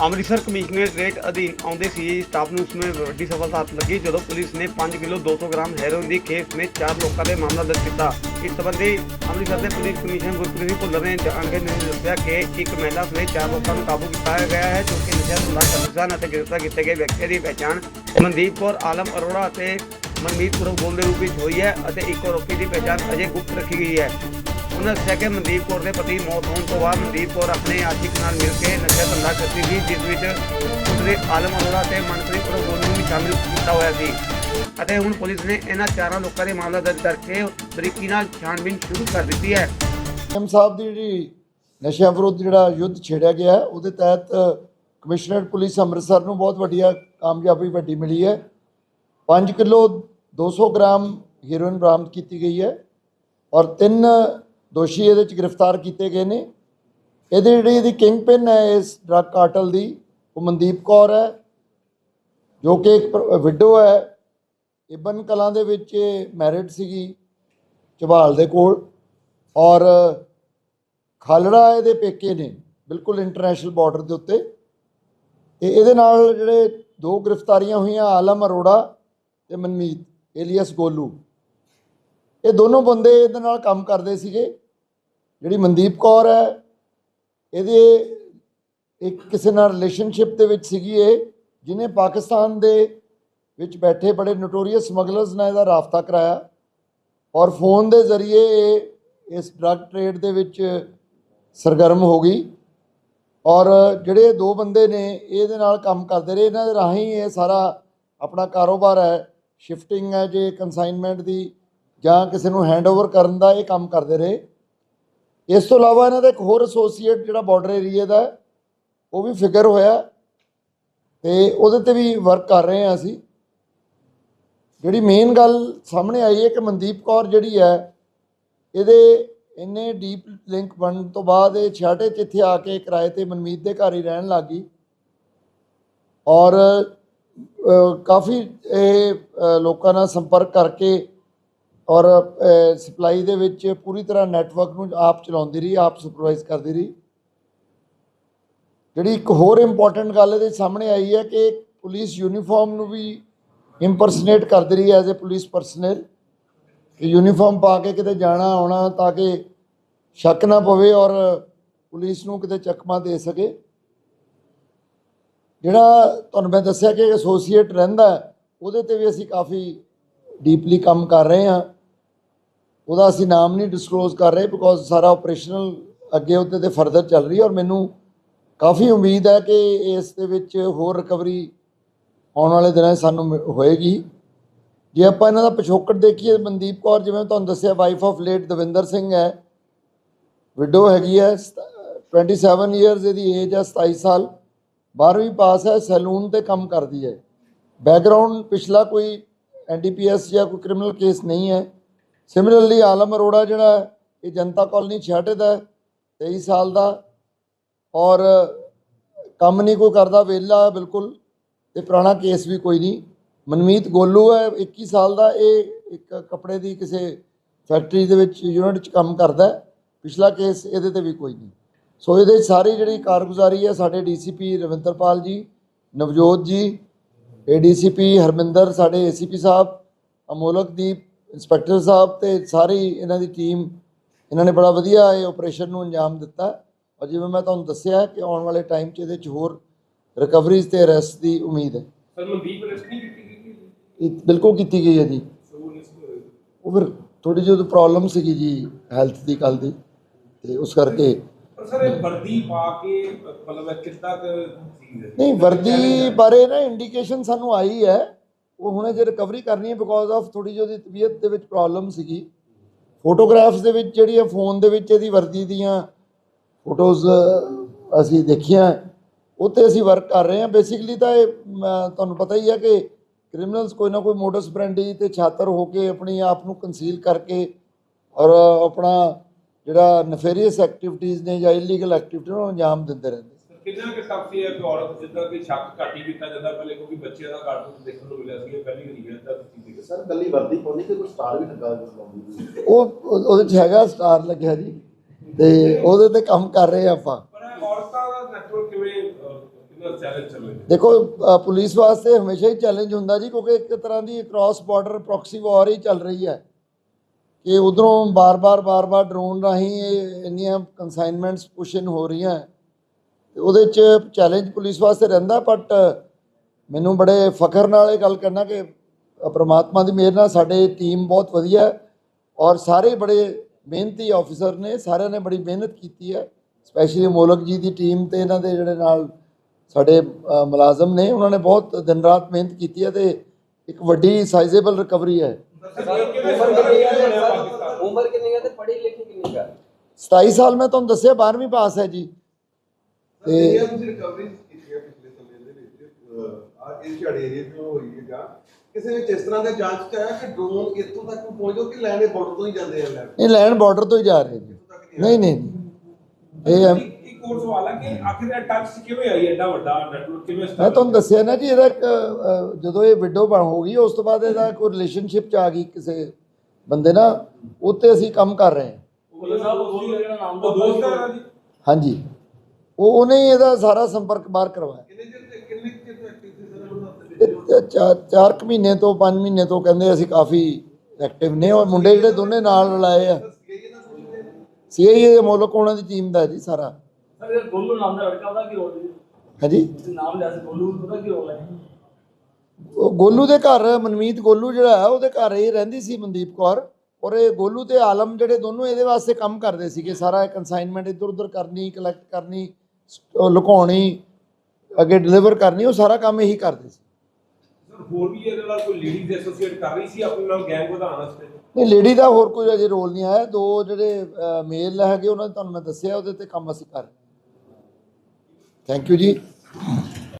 Amritsar commissionerate ਅਧੀਨ ਆਉਂਦੇ CA staff ਨੂੰ ਉਸ ਵੱਡੀ ਸਫਲਤਾ ਹੱਥ ਲੱਗੀ, ਜਦੋਂ ਪੁਲਿਸ ਨੇ 5 ਕਿਲੋ 200 ਗ੍ਰਾਮ ਹੈਰੋਇਨ ਦੀ ਖੇਪ ਸਮੇਤ ਚਾਰ ਲੋਕਾਂ ਦੇ ਮਾਮਲਾ ਦਰਜ ਕੀਤਾ। ਇਸ ਸੰਬੰਧੀ ਅੰਮ੍ਰਿਤਸਰ ਦੇ ਪੁਲਿਸ ਕਮਿਸ਼ਨਰ ਗੁਰਪ੍ਰੀਤ ਭੁੱਲਰ ਨੇ ਜਾਣਕਾਰੀ ਦਿੰਦੇ ਦੱਸਿਆ ਕਿ ਇੱਕ ਮਹਿਲਾ ਸਮੇਤ ਚਾਰ ਲੋਕਾਂ ਨੂੰ ਕਾਬੂ ਕੀਤਾ ਗਿਆ ਹੈ, ਜੋ ਕਿ ਨਸ਼ਾ ਧੰਦਾ ਕਰਦੇ ਸਨ ਅਤੇ ਗ੍ਰਿਫਤਾਰ ਕੀਤੇ ਗਏ ਵਿਅਕਤੀਆਂ ਦੀ ਪਛਾਣ ਮਨਦੀਪ ਕੌਰ, ਆਲਮ ਅਰੋੜਾ ਅਤੇ ਮਨਮੀਤ ਪੁਰਖ ਬੋਲ ਦੇ ਰੂਪ ਵਿੱਚ ਹੋਈ ਹੈ ਅਤੇ ਇੱਕ ਆਰੋਪੀ ਦੀ ਪਛਾਣ ਅਜੇ ਗੁਪਤ ਰੱਖੀ ਗਈ ਹੈ। ਉਹਨਾਂ ਦੱਸਿਆ ਕਿ ਮਨਦੀਪ ਕੌਰ ਦੇ ਪਤੀ ਮੌਤ ਹੋਣ ਤੋਂ ਬਾਅਦ ਮਨਦੀਪ ਕੌਰ ਆਪਣੇ ਆਸ਼ਿਕ ਨਾਲ ਮਿਲ ਕੇ ਨਸ਼ਾ ਧੰਦਾ ਕਰਦੀ ਸੀ ਜਿਸ ਵਿੱਚ ਉਸਦੇ ਆਲਮ ਅਰੋੜਾ ਤੇ ਮਨਪ੍ਰੀਤ ਕੌਰ ਗੋਲੂ ਨੂੰ ਵੀ ਸ਼ਾਮਿਲ ਕੀਤਾ ਹੋਇਆ ਸੀ। ਅਤੇ ਹੁਣ ਪੁਲਿਸ ਨੇ ਇਹਨਾਂ ਚਾਰਾਂ ਲੋਕਾਂ ਦੇ ਮਾਮਲਾ ਦਰਜ ਕਰਕੇ ਬਰੀਕੀ ਨਾਲ ਛਾਣਬੀਨ ਸ਼ੁਰੂ ਕਰ ਦਿੱਤੀ ਹੈ। ਐਮ ਸਾਹਿਬ ਦੀ ਜਿਹੜੀ ਨਸ਼ਿਆਂ ਵਿਰੁੱਧ ਜਿਹੜਾ ਯੁੱਧ ਛੇੜਿਆ ਗਿਆ ਹੈ, ਉਹਦੇ ਤਹਿਤ ਕਮਿਸ਼ਨਰੇਟ ਪੁਲਿਸ ਅੰਮ੍ਰਿਤਸਰ ਨੂੰ ਬਹੁਤ ਵੱਡੀ ਕਾਮਯਾਬੀ ਵੱਡੀ ਮਿਲੀ ਹੈ। 5 ਕਿਲੋ 200 ਗ੍ਰਾਮ ਹੀਰੋਇਨ ਬਰਾਮਦ ਕੀਤੀ ਗਈ ਹੈ ਔਰ ਤਿੰਨ ਦੋਸ਼ੀ ਇਹਦੇ ਚ ਗ੍ਰਿਫਤਾਰ ਕੀਤੇ ਗਏ ਨੇ। ਇਹਦੇ ਜਿਹੜੀ ਇਹਦੀ ਕਿੰਗ ਪਿਨ ਹੈ, ਇਸ ਡਰੱਗ ਕਾਰਟਲ ਦੀ, ਉਹ ਮਨਦੀਪ ਕੌਰ ਹੈ, ਜੋ ਕਿ ਇੱਕ ਵਿਡੋ ਹੈ। ਇਬਨ ਕਲਾਂ ਦੇ ਵਿੱਚ ਮੈਰਿਡ ਸੀਗੀ ਝਬਾਲ ਦੇ ਕੋਲ। ਔਰ ਖਾਲੜਾ ਇਹਦੇ ਪੇਕੇ ਨੇ, ਬਿਲਕੁਲ ਇੰਟਰਨੈਸ਼ਨਲ ਬਾਰਡਰ ਦੇ ਉੱਤੇ। ਤੇ ਇਹਦੇ ਨਾਲ ਜਿਹੜੇ ਦੋ ਗ੍ਰਿਫਤਾਰੀਆਂ ਹੋਈਆਂ, ਆਲਮ ਅਰੋੜਾ ਤੇ ਮਨਮੀਤ, ਏਲੀਅਸ ਗੋਲੂ। ਇਹ ਦੋਨੋਂ ਬੰਦੇ ਇਹਦੇ ਨਾਲ ਕੰਮ ਕਰਦੇ ਸੀਗੇ। ਜਿਹੜੀ ਮਨਦੀਪ ਕੌਰ ਹੈ, ਇਹਦੇ ਇੱਕ ਕਿਸੇ ਨਾਲ ਰਿਲੇਸ਼ਨਸ਼ਿਪ ਦੇ ਵਿੱਚ ਸੀਗੀ ਇਹ, ਜਿਹਨੇ ਪਾਕਿਸਤਾਨ ਦੇ ਵਿੱਚ ਬੈਠੇ ਬੜੇ ਨੋਟੋਰੀਅਸ ਸਮਗਲਰਸ ਨਾਲ ਇਹਦਾ ਰਾਬਤਾ ਕਰਾਇਆ ਔਰ ਫੋਨ ਦੇ ਜ਼ਰੀਏ ਇਹ ਇਸ ਡਰੱਗ ਟ੍ਰੇਡ ਦੇ ਵਿੱਚ ਸਰਗਰਮ ਹੋ ਗਈ ਔਰ ਜਿਹੜੇ ਦੋ ਬੰਦੇ ਨੇ ਇਹਦੇ ਨਾਲ ਕੰਮ ਕਰਦੇ ਰਹੇ, ਇਹਨਾਂ ਦੇ ਰਾਹੀਂ ਇਹ ਸਾਰਾ ਆਪਣਾ ਕਾਰੋਬਾਰ ਹੈ ਸ਼ਿਫਟਿੰਗ ਹੈ, ਜੇ ਕਨਸਾਈਨਮੈਂਟ ਦੀ ਜਾਂ ਕਿਸੇ ਨੂੰ ਹੈਂਡਓਵਰ ਕਰਨ ਦਾ ਇਹ ਕੰਮ ਕਰਦੇ ਰਹੇ। ਇਸ ਤੋਂ ਇਲਾਵਾ ਇਹਨਾਂ ਦਾ ਇੱਕ ਹੋਰ ਐਸੋਸੀਏਟ ਜਿਹੜਾ ਬਾਰਡਰ ਏਰੀਆ ਦਾ ਉਹ ਵੀ ਫਿਗਰ ਹੋਇਆ ਤੇ ਉਹਦੇ ਤੇ ਵੀ ਵਰਕ ਕਰ ਰਹੇ ਹਾਂ ਅਸੀਂ। ਜਿਹੜੀ ਮੇਨ ਗੱਲ ਸਾਹਮਣੇ ਆਈ ਹੈ ਕਿ ਮਨਦੀਪ ਕੌਰ ਜਿਹੜੀ ਹੈ, ਇਹਦੇ ਇੰਨੇ ਡੀਪ ਲਿੰਕ ਬਣਨ ਤੋਂ ਬਾਅਦ ਇਹ ਛਾਟੇ ਚ ਇੱਥੇ ਆ ਕੇ ਕਿਰਾਏ ਤੇ ਮਨਮੀਤ ਦੇ ਘਰ ਹੀ ਰਹਿਣ ਲੱਗੀ ਔਰ ਕਾਫੀ ਇਹ ਲੋਕਾਂ ਨਾਲ ਸੰਪਰਕ ਕਰਕੇ ਔਰ ਸਪਲਾਈ ਦੇ ਵਿੱਚ ਪੂਰੀ ਤਰ੍ਹਾਂ ਨੈਟਵਰਕ ਨੂੰ ਆਪ ਚਲਾਉਂਦੀ ਰਹੀ, ਆਪ ਸੁਪਰਵਾਈਜ਼ ਕਰਦੀ ਰਹੀ। ਜਿਹੜੀ ਇੱਕ ਹੋਰ ਇੰਪੋਰਟੈਂਟ ਗੱਲ ਇਹਦੇ ਸਾਹਮਣੇ ਆਈ ਹੈ ਕਿ ਪੁਲਿਸ ਯੂਨੀਫਾਰਮ ਨੂੰ ਵੀ ਇੰਪਰਸਨੇਟ ਕਰਦੀ ਰਹੀ ਐਜ਼ ਅ ਪੁਲਿਸ ਪਰਸਨਲ ਕਿ ਯੂਨੀਫਾਰਮ ਪਾ ਕੇ ਕਿਤੇ ਜਾਣਾ, ਆਉਣਾ ਤਾਂ ਕਿ ਸ਼ੱਕ ਨਾ ਪਵੇ ਔਰ ਪੁਲਿਸ ਨੂੰ ਕਿਤੇ ਚੱਕਮਾ ਦੇ ਸਕੇ। ਜਿਹੜਾ ਤੁਹਾਨੂੰ ਮੈਂ ਦੱਸਿਆ ਕਿ ਐਸੋਸੀਏਟ ਰਹਿੰਦਾ, ਉਹਦੇ ਤੇ ਵੀ ਅਸੀਂ ਕਾਫੀ ਡੀਪਲੀ ਕੰਮ ਕਰ ਰਹੇ ਹਾਂ। ਉਹਦਾ ਅਸੀਂ ਨਾਮ ਨਹੀਂ ਡਿਸਕਲੋਜ਼ ਕਰ ਰਹੇ ਬਿਕੋਜ਼ ਸਾਰਾ ਆਪਰੇਸ਼ਨਲ ਅੱਗੇ ਉਹਦੇ ਤੇ ਫਰਦਰ ਚੱਲ ਰਹੀ ਹੈ ਔਰ ਮੈਨੂੰ ਕਾਫੀ ਉਮੀਦ ਹੈ ਕਿ ਇਸ ਦੇ ਵਿੱਚ ਹੋਰ ਰਿਕਵਰੀ ਆਉਣ ਵਾਲੇ ਦਿਨਾਂ 'ਚ ਸਾਨੂੰ ਮਿ- ਹੋਏਗੀ। ਜੇ ਆਪਾਂ ਇਹਨਾਂ ਦਾ ਪਿਛੋਕੜ ਦੇਖੀਏ, ਮਨਦੀਪ ਕੌਰ, ਜਿਵੇਂ ਤੁਹਾਨੂੰ ਦੱਸਿਆ wife of late Davinder Singh ਹੈ। ਵਿਡੋ ਹੈਗੀ ਹੈ, ਸਤ- 27 ਇਅਰਸ ਇਹਦੀ ਏਜ ਹੈ 27 ਸਾਲ। 12ਵੀਂ ਪਾਸ ਹੈ, ਸੈਲੂਨ ਤੇ ਕੰਮ ਕਰਦੀ ਹੈ। ਬੈਕਗ੍ਰਾਉਂਡ ਪਿਛਲਾ ਕੋਈ ਐਨਡੀਪੀਐਸ ਜਾਂ ਕੋਈ ਕ੍ਰਿਮੀਨਲ ਕੇਸ ਨਹੀਂ ਹੈ। ਸਿਮਿਲਰਲੀ ਆਲਮ ਅਰੋੜਾ ਜਿਹੜਾ ਹੈ, ਇਹ ਜਨਤਾ ਕਾਲਨੀ ਛਾਟੇ ਦਾ ਹੈ, 23 ਸਾਲ ਦਾ। ਔਰ ਕੰਮ ਨਹੀਂ ਕੋਈ ਕਰਦਾ ਵਿਹਲਾ ਬਿਲਕੁਲ ਤੇ ਪੁਰਾਣਾ ਕੇਸ ਵੀ ਕੋਈ ਨਹੀਂ। ਮਨਮੀਤ ਗੋਲੂ ਹੈ 21 ਸਾਲ ਦਾ ਇਹ ਇੱਕ ਕੱਪੜੇ ਦੀ ਕਿਸੇ ਫੈਕਟਰੀ ਦੇ ਵਿੱਚ ਯੂਨਿਟ 'ਚ ਕੰਮ ਕਰਦਾ ਪਿਛਲਾ ਕੇਸ ਇਹਦੇ ਤੇ ਵੀ ਕੋਈ ਨਹੀਂ। ਸੋ ਇਹਦੇ ਸਾਰੀ ਜਿਹੜੀ ਕਾਰਗੁਜ਼ਾਰੀ ਹੈ ਸਾਡੇ ਡੀਸੀਪੀ ਰਵਿੰਦਰਪਾਲ ਜੀ ਨਵਜੋਤ ਜੀ ਏਡੀਸੀਪੀ ਹਰਮਿੰਦਰ ਸਾਡੇ ਏਸੀਪੀ ਸਾਹਿਬ ਅਮੋਲਕਦੀਪ ਇੰਸਪੈਕਟਰ ਸਾਹਿਬ ਤੇ ਸਾਰੀ ਇਹਨਾਂ ਦੀ ਟੀਮ ਇਹਨਾਂ ਨੇ ਬੜਾ ਵਧੀਆ ਇਹ ਆਪਰੇਸ਼ਨ ਨੂੰ ਅੰਜਾਮ ਦਿੱਤਾ। ਔਰ ਜਿਵੇਂ ਮੈਂ ਤੁਹਾਨੂੰ ਦੱਸਿਆ ਕਿ ਆਉਣ ਵਾਲੇ ਟਾਈਮ 'ਚ ਇਹਦੇ 'ਚ ਹੋਰ ਰਿਕਵਰੀਜ਼ ਤੇ ਅਰੈਸਟ ਦੀ ਉਮੀਦ ਹੈ। ਸਰ ਮਨਦੀਪ ਅਰੈਸਟ ਨਹੀਂ ਕੀਤੀ ਗਈ ਇਹ ਬਿਲਕੁਲ ਕੀਤੀ ਗਈ ਹੈ ਜੀ। ਉਹ ਫਿਰ ਥੋੜੀ ਜਿਹੀ ਪ੍ਰੋਬਲਮ ਸੀਗੀ ਜੀ ਹੈਲਥ ਦੀ ਕੱਲ ਦੀ ਤੇ ਉਸ ਕਰਕੇ ਸਰ ਇਹ ਵਰਦੀ ਪਾ ਕੇ ਮਤਲਬ ਕਿੱਦਾਂ ਕੁ ਚੀਜ਼ ਹੈ? ਨਹੀਂ ਵਰਦੀ ਬਾਰੇ ਨਾ ਇੰਡੀਕੇਸ਼ਨ ਸਾਨੂੰ ਆਈ ਹੈ। ਉਹ ਹੁਣੇ ਜੇ ਰਿਕਵਰੀ ਕਰਨੀ ਹੈ ਬਿਕੋਜ਼ ਆਫ ਥੋੜੀ ਜਿਹੀ ਉਹਦੀ ਤਬੀਅਤ ਦੇ ਵਿੱਚ ਪ੍ਰੋਬਲਮ ਸੀਗੀ। ਫੋਟੋਗ੍ਰਾਫਸ ਦੇ ਵਿੱਚ ਜਿਹੜੀ ਹੈ ਫੋਨ ਦੇ ਵਿੱਚ ਇਹਦੀ ਵਰਦੀ ਦੀਆਂ ਫੋਟੋਜ਼ ਅਸੀਂ ਦੇਖੀਆਂ। ਉਹ ਤੇ ਅਸੀਂ ਵਰਕ ਕਰ ਰਹੇ ਹਾਂ। ਬੇਸਿਕਲੀ ਤਾਂ ਇਹ ਤੁਹਾਨੂੰ ਪਤਾ ਹੀ ਹੈ ਕਿ ਕ੍ਰਿਮੀਨਲਸ ਕੋਈ ਨਾ ਕੋਈ ਮੋਡਸ ਬ੍ਰੈਂਡੀ ਤੇ ਛਾਤਰ ਹੋ ਕੇ ਆਪਣੀ ਆਪ ਨੂੰ ਕੰਸੀਲ ਕਰਕੇ ਔਰ ਆਪਣਾ ਜਿਹੜਾ ਨਫੇਰੀਅਸ ਐਕਟੀਵਿਟੀਜ਼ ਨੇ ਜਾਂ ਇਲੀਗਲ ਐਕਟੀਵਿਟੀ ਨੂੰ ਅੰਜਾਮ ਦਿੰਦੇ ਰਹਿੰਦੇ ਕਿੰਨਾ ਕਿ ਟਫ ਹੈ ਕਿ ਔਰਤ ਜਿੱਦਾਂ ਕਿ ਸ਼ੱਕ ਘੱਟ ਹੀ ਕੀਤਾ ਜਾਂਦਾ ਪਹਿਲੇ ਕਿਉਂਕਿ ਬੱਚਿਆਂ ਦਾ ਕਾਰਟੂਨ ਦੇਖਣ ਨੂੰ ਮਿਲਿਆ ਸੀ ਪਹਿਲੀ ਹੈ ਤਾਂ ਚੀਜ਼ ਹੈ ਸਰ ਕੱਲੀ ਵਰਦੀ ਪਾਉਂਦੀ ਕਿ ਕੋਈ ਸਟਾਰ ਵੀ ਲੱਗਾ ਹੋਇਆ ਉਹ ਉਹ- ਉਹਦੇ 'ਚ ਹੈਗਾ ਸਟਾਰ ਲੱਗਿਆ ਜੀ ਤੇ ਉਹਦੇ ਤੇ ਕੰਮ ਕਰ ਰਹੇ ਆਪਾਂ। ਪਰ ਇਹ ਔਰਤਾਂ ਦਾ ਨੈਟਵਰਕ ਕਿਵੇਂ ਅਹ, ਚੈਲੰਜ ਚੱਲ ਰਿਹਾ? ਦੇਖੋ ਪੁਲਿਸ ਵਾਸਤੇ ਹਮੇਸ਼ਾ ਹੀ ਚੈਲੰਜ ਹੁੰਦਾ ਜੀ ਕਿਉਂਕਿ ਇੱਕ ਤਰ੍ਹਾਂ ਦੀ ਕ੍ਰਾਸ ਬਾਰਡਰ ਪ੍ਰੋਕਸੀ ਵਾਰ ਹੀ ਚੱਲ ਰਹੀ ਹੈ। ਕਿ ਉਧਰੋਂ ਬਾਰ-ਬਾਰ ਬਾਰ-ਬਾਰ ਡਰੋਨ ਰਾਹੀਂ ਇਹ ਇੰਨੀਆਂ ਕਨਸਾਈਨਮੈਂਟਸ ਪੁਸ਼ਨ ਹੋ ਰਹੀਆਂ। ਤੇ ਉਹਦੇ 'ਚ ਚੈਲੰਜ ਪੁਲਿਸ ਵਾਸਤੇ ਰਹਿੰਦਾ ਬਟ ਮੈਨੂੰ ਬੜੇ ਫਖਰ ਨਾਲ ਇਹ ਗੱਲ ਕਰਨਾ ਕਿ ਪ੍ਰਮਾਤਮਾ ਦੀ ਮਿਹਰ ਨਾਲ ਸਾਡੇ ਟੀਮ ਬਹੁਤ ਵਧੀਆ ਹੈ ਔਰ ਸਾਰੇ ਬੜੇ ਮਿਹਨਤੀ ਆਫੀਸਰ ਨੇ ਸਾਰਿਆਂ ਨੇ ਬੜੀ ਮਿਹਨਤ ਕੀਤੀ ਹੈ ਸਪੈਸ਼ਲੀ ਮੋਲਕ ਜੀ ਦੀ ਟੀਮ ਤੇ ਇਹਨਾਂ ਦੇ ਜਿਹੜੇ ਨਾਲ ਸਾਡੇ ਮੁਲਾਜ਼ਮ ਨੇ ਉਹਨਾਂ ਨੇ ਬਹੁਤ ਦਿਨ ਰਾਤ ਮਿਹਨਤ ਕੀਤੀ ਹੈ ਤੇ ਇੱਕ ਵੱਡੀ ਸਾਈਜ਼ੇਬਲ ਰਿਕਵਰੀ ਹੈ। ਉਮਰ ਕਿੰਨੀ ਹੈ ਤੇ ਪੜ੍ਹੀ ਲਿਖੀ ਕਿੰਨੀ ਹੈ? 27 ਸਾਲ ਮੈਂ ਤੁਹਾਨੂੰ ਦੱਸਿਆ 12ਵੀਂ ਪਾਸ ਹੈ ਜੀ। ਤੇ ਜਿਹੜੀਆਂ ਤੁਸੀਂ ਰਿਕਵਰੀ ਕੀਤੀਆਂ ਪਿਛਲੇ ਸਮੇਂ ਦੇ ਵਿੱਚ? ਆ ਇਸ ਝਾੜੇ ਏਰੀਆ ਤੋਂ ਹੋਈ ਹੈ ਜਾਂ ਕਿਸੇ ਵਿੱਚ ਇਸ ਤਰ੍ਹਾਂ ਦੇ ਜਾਂਚ ਚ ਆਇਆ ਕਿ ਡਰੋਨ ਇੱਥੋਂ ਤੱਕ ਪਹੁੰਚੋ ਕਿ ਲੈਣੇ ਬਾਰਡਰ ਤੋਂ ਹੀ ਜਾਂਦੇ ਆ ਲੈਣ ਇਹ ਲੈਂਡ ਬਾਰਡਰ ਤੋਂ ਹੀ ਜਾ ਰਹੇ ਜੀ। ਇੱਥੋਂ ਤੱਕ ਨਹੀਂ ਨਹੀਂ ਨਹੀਂ ਨਹੀਂ। ਇਹ ਇੱਕ ਇੱਕ ਹੋਰ ਸਵਾਲ ਹੈ ਕਿ ਆਖਿਰ ਟੱਚ ਕਿਵੇਂ ਆਈ ਐਡਾ ਵੱਡਾ ਨੈਟਵਰਕ ਕਿਵੇਂ ਮੈਂ ਤੁਹਾਨੂੰ ਦੱਸਿਆ ਨਾ ਜੀ ਇਹਦਾ ਜਦੋਂ ਇਹ ਵਿਡੋ ਬਣ ਹੋ ਗਈ ਉਸ ਤੋਂ ਬਾਅਦ ਇਹਦਾ ਕੋਈ ਰਿਲੇਸ਼ਨਸ਼ਿਪ ਚ ਆ ਗਈ ਕਿਸੇ ਬੰਦੇ ਨਾਲ ਉੱਤੇ ਅਸੀਂ ਕੰਮ ਕਰ ਰਹੇ ਹਾਂ। ਉਹ ਸਾਹਿਬ ਉਹ ਜਿਹੜਾ ਨਾਮ ਉਹ ਦੋਸਤ ਹੈ ਜੀ। ਹਾਂਜੀ। ਉਹ ਉਹਨੇ ਹੀ ਇਹਦਾ ਸਾਰਾ ਸੰਪਰਕ ਬਾਹਰ ਕਰਵਾਇਆ। ਕਿੰਨੇ ਚਿਰ ਕੁ ਇਹ ਚਾਰ ਮਹੀਨੇ ਤੋਂ 5 ਮਹੀਨੇ ਤੋਂ ਕਹਿੰਦੇ ਅਸੀਂ ਕਾਫੀ ਐਕਟਿਵ ਨੇ ਉਹ ਮੁੰਡੇ ਜਿਹੜੇ ਦੋਨੇ ਨਾਲ ਰਲਾਏ ਆ। ਸੀਆਈਏ ਦੇ ਮੁਲਕ ਉਹਨਾਂ ਦੀ ਟੀਮ ਦਾ ਜੀ ਸਾਰਾ। ਸਰ ਇਹ ਗੋਲੂ ਨਾਮ ਦਾ ਲੜਕਾ ਉਹਦਾ ਕੀ ਰੋਲ ਹੈ? ਹਾਂਜੀ? ਤੁਸੀਂ ਨਾਮ ਲਿਆ ਸੀ ਗੋਲੂ ਉਹਦਾ ਕੀ ਰੋਲ ਹੈ? ਉਹ ਗੋਲੂ ਦੇ ਘਰ ਮਨਮੀਤ ਗੋਲੂ ਜਿਹੜਾ ਹੈ ਉਹਦੇ ਘਰ ਹੀ ਰਹਿੰਦੀ ਸੀ ਮਨਦੀਪ ਕੌਰ। ਔਰ ਇਹ ਗੋਲੂ ਤੇ ਆਲਮ ਜਿਹੜੇ ਦੋਨੋਂ ਇਹਦੇ ਵਾਸਤੇ ਕੰਮ ਕਰਦੇ ਸੀਗੇ। ਸਾਰਾ ਕਨਸਾਈਨਮੈਂਟ ਇੱਧਰ ਉੱਧਰ ਕਰਨੀ ਕਲੈਕਟ ਕਰਨੀ ਲੁਕਾਉਣੀ ਅੱਗੇ ਡਿਲੀਵਰ ਕਰਨੀ ਉਹ ਸਾਰਾ ਕੰਮ ਇਹੀ ਕਰਦੇ ਸੀ। ਹੋਰ ਵੀ ਇਹਦੇ ਨਾਲ ਕੋਈ ਲੇਡੀਜ਼ ਐਸੋਸੀਏਟ ਕਰ ਰਹੀ ਸੀ ਆਪਣੇ ਨਾਲ ਗੈਂਗ ਵਧਾਉਣ ਵਾਸਤੇ? ਨਹੀਂ ਲੇਡੀ ਦਾ ਹੋਰ ਕੋਈ ਅਜੇ ਰੋਲ ਨਹੀਂ ਆਇਆ। ਦੋ ਜਿਹੜੇ ਮੇਲ ਹੈਗੇ ਉਹਨਾਂ ਦੇ ਤੁਹਾਨੂੰ ਮੈਂ ਦੱਸਿਆ ਉਹਦੇ ਤੇ ਕੰਮ ਅਸੀਂ ਕਰ ਰਹੇ ਥੈਂਕ ਯੂ ਜੀ।